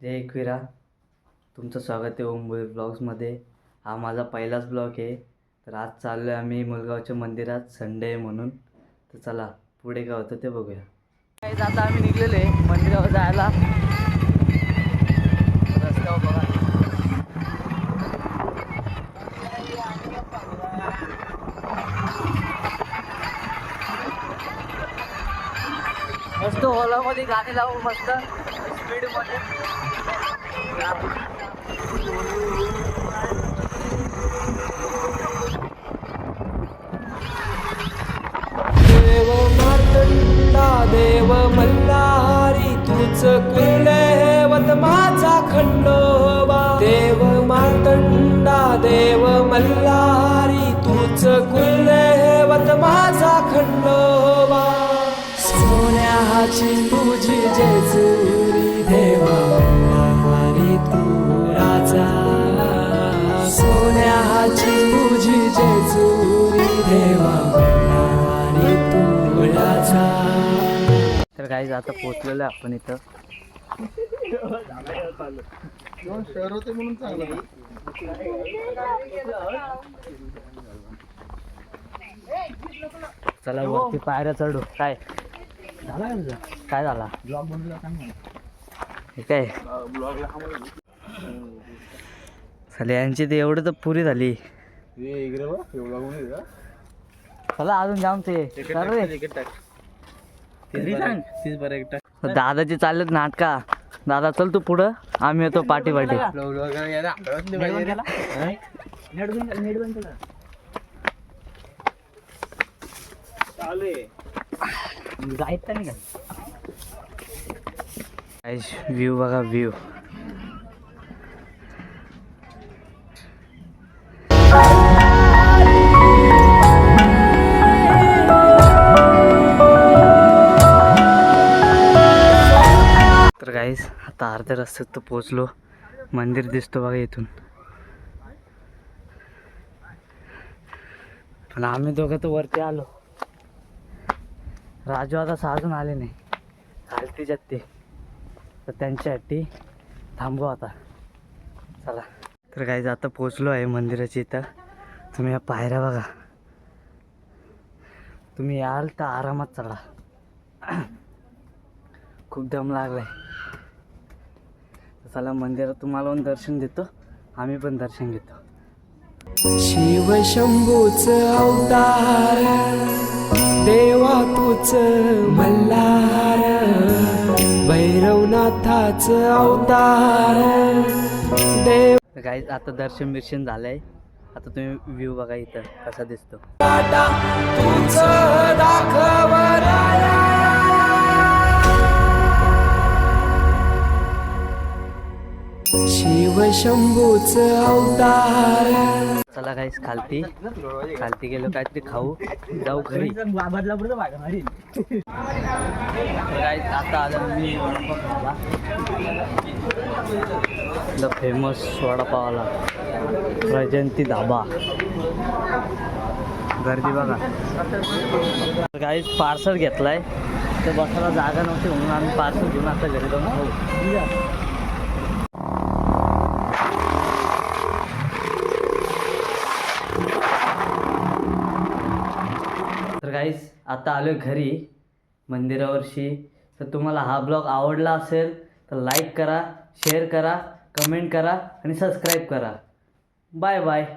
जय एकविरा. तुमचं स्वागत आहे ओमभोई ब्लॉग्समध्ये. हा माझा पहिलाच ब्लॉग आहे. तर आज चाललो आहे आम्ही मुलगावच्या मंदिरात संडे आहे म्हणून. तर चला पुढे काय होतं ते बघूया. काही आता आम्ही निघलेलो आहे मंदिरावर जायला. रस्त्यावर बघा. मस्त हॉलामध्ये गाणी लावू मस्त. देव मार्तंडा देव मल्हारी तूच कुलदेवत माझा खंडोबा देव मार्तंडा देव मल्हारी तूच कुलदेवत माझा खंडोबा सोन्याची तुझी जेजुरी काही आता पोचलेलो आहे आपण इथं. चला वरती पायऱ्या चढू. काय? झाला? काय झाला? हे काय? चला यांची ते एवढं तर पुरी झाली. चला अजून जाम ते. चल रे. दादाची चाललेत नाटका. दादा चल तू पुढं. आम्ही येतो पाठी पाठी. व्ह्यू बघा व्ह्यू आता अर्ध्या रस्त्यात तर पोचलो मंदिर दिसतो बघा इथून. पण आम्ही दोघं तर वरती आलो. राजू आता साजून आले नाही. हालती ते तर त्यांच्यासाठी थांबू आता. चला. तर काही आता पोचलो आहे मंदिराच्या इथं. तुम्ही या पायऱ्या बघा. तुम्ही याल तर आरामात चढा. खूप दम लागलाय. आहे चला मंदिरात तुम्हाला पण दर्शन देतो. आम्ही पण दर्शन घेतो. शिव शंभूच अवतार देवा तूच मल्हार भैरवनाथाच अवतार देव काही आता दर्शन बिर्शन झालंय. आता तुम्ही व्ह्यू बघा इथं कसा दिसतो. शंभूच अवतार. चला काहीच खालती. खालती गेलो काहीतरी खाऊ. जाऊ घरी. काहीच आता आलं मी फेमस वडापावाला प्रजंती धाबा. गर्दी बघा. काहीच पार्सल घेतलाय. तर बसायला जागा नव्हती म्हणून आम्ही पार्सल घेऊन आता घरी जाऊन गाईस काहीच आता आलो घरी मंदिरावरशी. तर तुम्हाला हा ब्लॉग आवडला असेल तर लाईक करा शेअर करा कमेंट करा आणि सबस्क्राईब करा. Bye bye